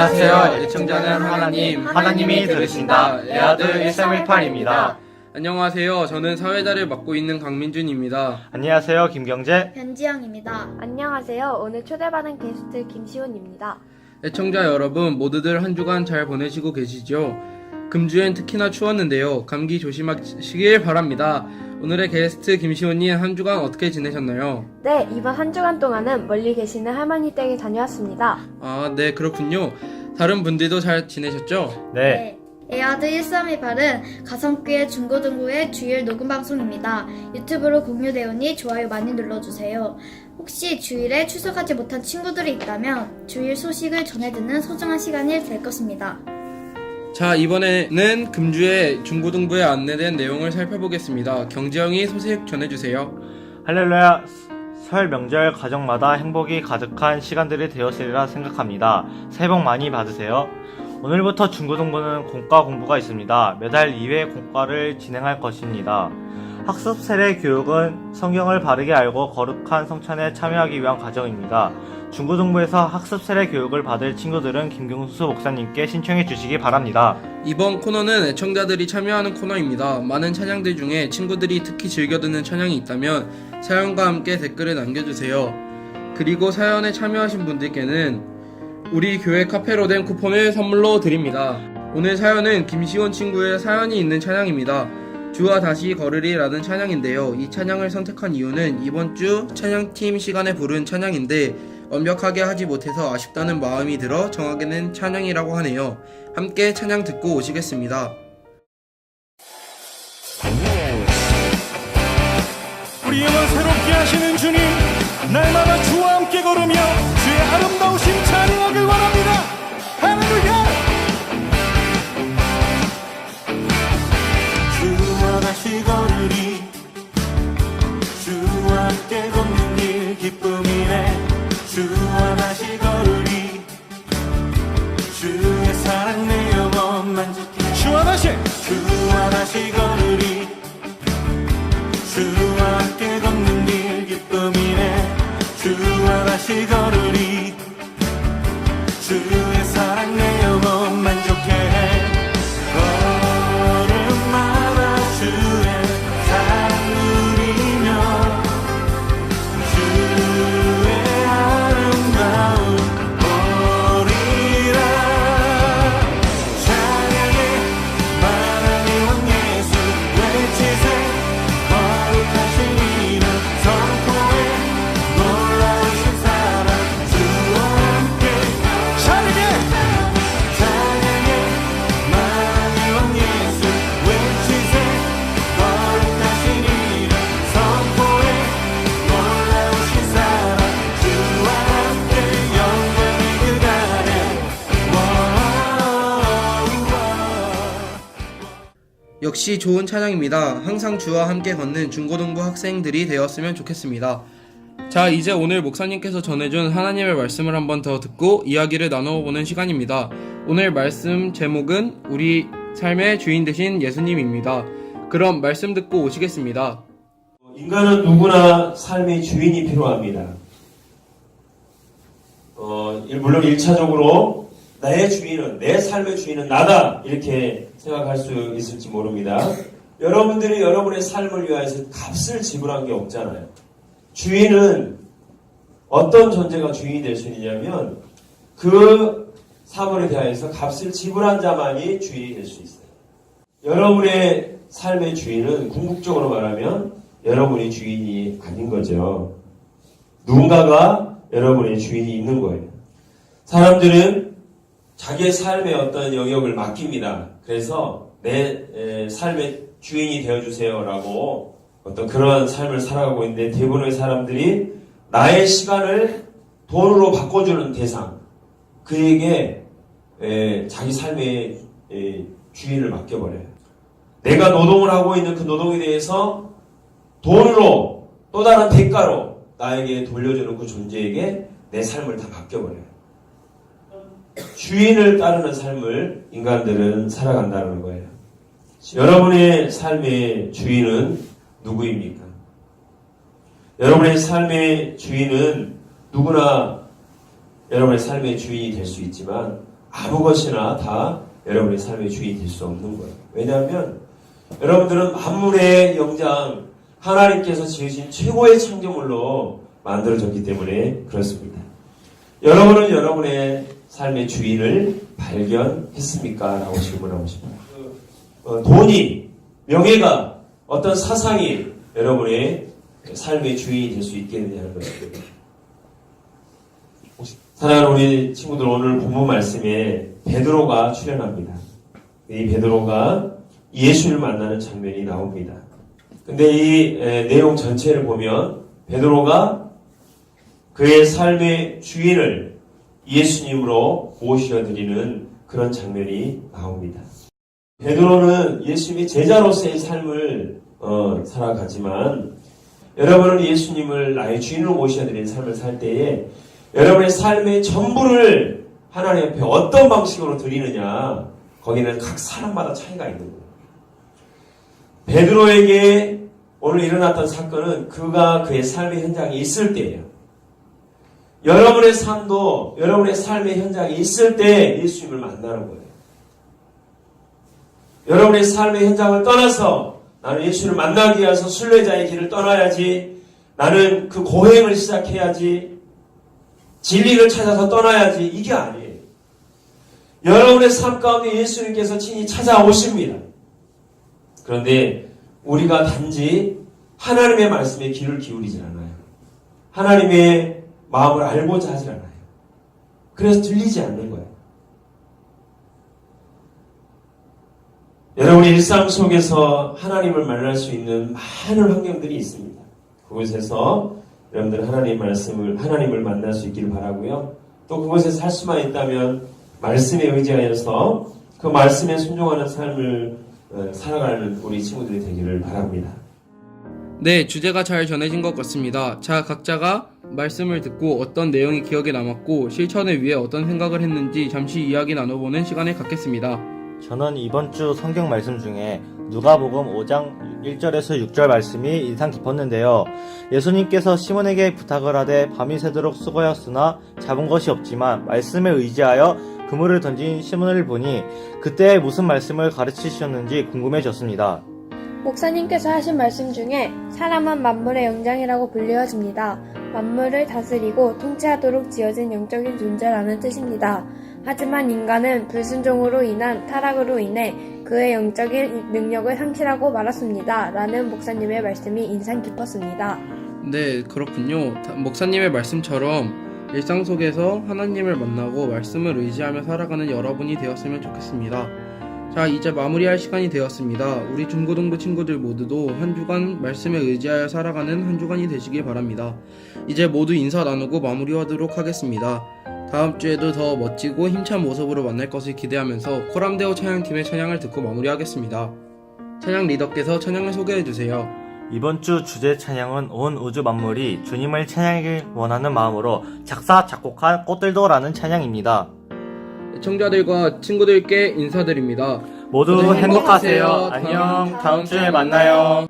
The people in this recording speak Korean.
안녕하세요. 애청자는 하나님, 하나님이 들으신다. 내 아들 1318입니다. 안녕하세요. 저는 사회자를 맡고 있는 강민준입니다. 안녕하세요. 김경재. 변지영입니다. 안녕하세요. 오늘 초대받은 게스트 김시훈입니다. 애청자 여러분 모두들 한 주간 잘 보내시고 계시죠? 금주엔 특히나 추웠는데요. 감기 조심하시길 바랍니다. 오늘의 게스트 김시호님 한 주간 어떻게 지내셨나요? 네, 이번 한 주간 동안은 멀리 계시는 할머니 댁에 다녀왔습니다. 아, 네, 그렇군요. 다른 분들도 잘 지내셨죠? 네. 에아드 1328은 가성교회 중고등부의 주일 녹음 방송입니다. 유튜브로 공유되오니 좋아요 많이 눌러주세요. 혹시 주일에 출석하지 못한 친구들이 있다면 주일 소식을 전해드는 소중한 시간이 될 것입니다. 자, 이번에는 금주의 중고등부에 안내된 내용을 살펴보겠습니다. 경지영이 소식 전해주세요. 할렐루야. 설 명절 가정마다 행복이 가득한 시간들이 되었으리라 생각합니다. 새해 복 많이 받으세요. 오늘부터 중고등부는 공과 공부가 있습니다. 매달 2회 공과를 진행할 것입니다. 학습 세례 교육은 성경을 바르게 알고 거룩한 성찬에 참여하기 위한 과정입니다. 중고등부에서 학습 세례 교육을 받을 친구들은 김경수 목사님께 신청해 주시기 바랍니다. 이번 코너는 애청자들이 참여하는 코너입니다. 많은 찬양들 중에 친구들이 특히 즐겨 듣는 찬양이 있다면 사연과 함께 댓글을 남겨주세요. 그리고 사연에 참여하신 분들께는 우리 교회 카페로 된 쿠폰을 선물로 드립니다. 오늘 사연은 김시원 친구의 사연이 있는 찬양입니다. 주와 다시 걸으리라는 찬양인데요. 이 찬양을 선택한 이유는 이번 주 찬양팀 시간에 부른 찬양인데 완벽하게 하지 못해서 아쉽다는 마음이 들어 정하게 된 찬양이라고 하네요. 함께 찬양 듣고 오시겠습니다. 우리 영혼 새롭게 하시는 주님 날마다 주와 함께 걸으며 주의 아름다우신 찬양하길 원합니다 할렐루야 주와 다시 걸으리 주와 함께 걷는 길 기쁨 역시 좋은 찬양입니다. 항상 주와 함께 걷는 중고등부 학생들이 되었으면 좋겠습니다. 자, 이제 오늘 목사님께서 전해준 하나님의 말씀을 한번 더 듣고 이야기를 나눠보는 시간입니다. 오늘 말씀 제목은 우리 삶의 주인 되신 예수님입니다. 그럼 말씀 듣고 오시겠습니다. 인간은 누구나 삶의 주인이 필요합니다. 어, 일- 물론 1차적으로 나의 주인은, 내 삶의 주인은 나다! 이렇게 생각할 수 있을지 모릅니다. 여러분들이 여러분의 삶을 위하여서 값을 지불한 게 없잖아요. 주인은 어떤 존재가 주인이 될 수 있냐면 그 사물에 대하여서 값을 지불한 자만이 주인이 될 수 있어요. 여러분의 삶의 주인은 궁극적으로 말하면 여러분이 주인이 아닌 거죠. 누군가가 여러분의 주인이 있는 거예요. 사람들은 자기의 삶의 어떤 영역을 맡깁니다. 그래서 내 에, 삶의 주인이 되어주세요라고 어떤 그런 삶을 살아가고 있는데 대부분의 사람들이 나의 시간을 돈으로 바꿔주는 대상, 그에게 에, 자기 삶의 에, 주인을 맡겨버려요. 내가 노동을 하고 있는 그 노동에 대해서 돈으로 또 다른 대가로 나에게 돌려주는 그 존재에게 내 삶을 다 맡겨버려요. 주인을 따르는 삶을 인간들은 살아간다는 거예요. 여러분의 삶의 주인은 누구입니까? 여러분의 삶의 주인은 누구나 여러분의 삶의 주인이 될 수 있지만 아무 것이나 다 여러분의 삶의 주인이 될 수 없는 거예요. 왜냐하면 여러분들은 만물의 영장 하나님께서 지으신 최고의 창조물로 만들어졌기 때문에 그렇습니다. 여러분은 여러분의 삶의 주인을 발견했습니까? 라고 질문하고 싶어요. 어, 돈이, 명예가, 어떤 사상이 여러분의 삶의 주인이 될 수 있겠느냐는 거예요. 사랑하는 우리 친구들 오늘 본문 말씀에 베드로가 출연합니다. 이 베드로가 예수를 만나는 장면이 나옵니다. 근데 이 에, 내용 전체를 보면 베드로가 그의 삶의 주인을 예수님으로 모셔드리는 그런 장면이 나옵니다. 베드로는 예수님의 제자로서의 삶을 어, 살아가지만 여러분은 예수님을 나의 주인으로 모셔드리는 삶을 살 때에 여러분의 삶의 전부를 하나님 앞에 어떤 방식으로 드리느냐 거기는 각 사람마다 차이가 있는 거예요. 베드로에게 오늘 일어났던 사건은 그가 그의 삶의 현장에 있을 때예요. 여러분의 삶도 여러분의 삶의 현장에 있을 때 예수님을 만나는 거예요. 여러분의 삶의 현장을 떠나서 나는 예수를 만나기 위해서 순례자의 길을 떠나야지. 나는 그 고행을 시작해야지. 진리를 찾아서 떠나야지. 이게 아니에요. 여러분의 삶 가운데 예수님께서 친히 찾아오십니다. 그런데 우리가 단지 하나님의 말씀에 귀를 기울이질 않아요. 하나님의 마음을 알고자 하질 않아요. 그래서 들리지 않는 거예요. 여러분의 일상 속에서 하나님을 만날 수 있는 많은 환경들이 있습니다. 그곳에서 여러분들 하나님 말씀을 하나님을 만날 수 있기를 바라고요. 또 그곳에서 살 수만 있다면 말씀에 의지하여서 그 말씀에 순종하는 삶을 어, 살아가는 우리 친구들이 되기를 바랍니다. 네, 주제가 잘 전해진 것 같습니다. 자, 각자가 말씀을 듣고 어떤 내용이 기억에 남았고 실천을 위해 어떤 생각을 했는지 잠시 이야기 나눠보는 시간을 갖겠습니다. 저는 이번 주 성경 말씀 중에 누가복음 5장 1절에서 6절 말씀이 인상 깊었는데요. 예수님께서 시몬에게 부탁을 하되 밤이 새도록 수고하였으나 잡은 것이 없지만 말씀에 의지하여 그물을 던진 시몬을 보니 그때 무슨 말씀을 가르치셨는지 궁금해졌습니다. 목사님께서 하신 말씀 중에 사람은 만물의 영장이라고 불리워집니다. 만물을 다스리고 통치하도록 지어진 영적인 존재라는 뜻입니다. 하지만 인간은 불순종으로 인한 타락으로 인해 그의 영적인 능력을 상실하고 말았습니다. 라는 목사님의 말씀이 인상 깊었습니다. 네, 그렇군요. 다- 목사님의 말씀처럼 일상 속에서 하나님을 만나고 말씀을 의지하며 살아가는 여러분이 되었으면 좋겠습니다. 자, 이제 마무리할 시간이 되었습니다. 우리 중고등부 친구들 모두도 한 주간 말씀에 의지하여 살아가는 한 주간이 되시길 바랍니다. 이제 모두 인사 나누고 마무리하도록 하겠습니다. 다음 주에도 더 멋지고 힘찬 모습으로 만날 것을 기대하면서 코람데오 찬양팀의 찬양을 듣고 마무리하겠습니다. 찬양 리더께서 찬양을 소개해 주세요. 이번 주 주제 찬양은 온 우주 만물이 주님을 찬양하길 원하는 마음으로 작사 작곡한 꽃들도라는 찬양입니다. 청자들과 친구들께 인사드립니다. 모두. 행복하세요. 안녕. 다음 주에 만나요.